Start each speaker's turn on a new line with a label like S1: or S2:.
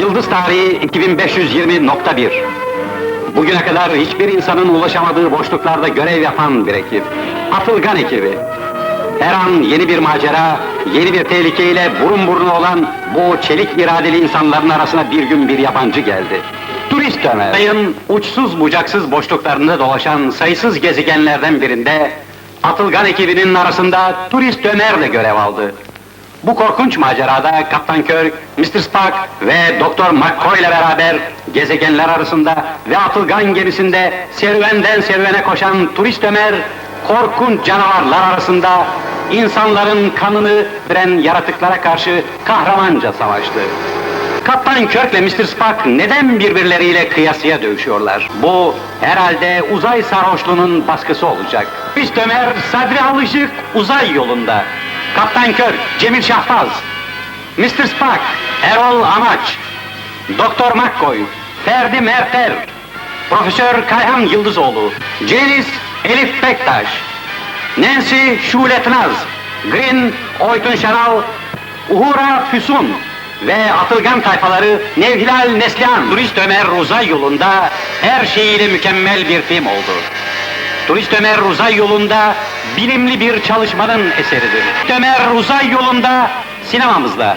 S1: Yıldız tarihi 2520.1 Bugüne kadar hiçbir insanın ulaşamadığı boşluklarda görev yapan bir ekip. Atılgan ekibi. Her an yeni bir macera, yeni bir tehlikeyle burun buruna olan bu çelik iradeli insanların arasına bir gün bir yabancı geldi. Turist Ömer. Ayın uçsuz bucaksız boşluklarında dolaşan sayısız gezegenlerden birinde Atılgan ekibinin arasında Turist Ömer de görev aldı. Bu korkunç macerada Kaptan Kirk, Mr. Spock ve Doktor McCoy ile beraber gezegenler arasında ve atılgan gemisinde serüvenden serüvene koşan turist Ömer, korkunç canavarlar arasında insanların kanını veren yaratıklara karşı kahramanca savaştı. Kaptan Kirk ile Mr. Spock neden birbirleriyle kıyasıya dövüşüyorlar? Bu herhalde uzay sarhoşluğunun baskısı olacak. Turist Ömer, Sadri Alışık uzay yolunda. Kaptan Kirk, Cemil Şahbaz. Mr. Spock, Erol Amaç. Doktor McCoy, Ferdi Merter. Profesör Kayhan Yıldızoğlu. Cenis Elif Bektaş. Nancy Şuletnaz. Green Oytun Şenal. Uhura Füsun ve Atılgan tayfaları Nevhilal Neslihan. Turist Ömer uzay yolunda her şeyiyle mükemmel bir film oldu. Turist Ömer uzay yolunda bilimli bir çalışmanın eseridir. Ömer uzay yolunda sinemamızda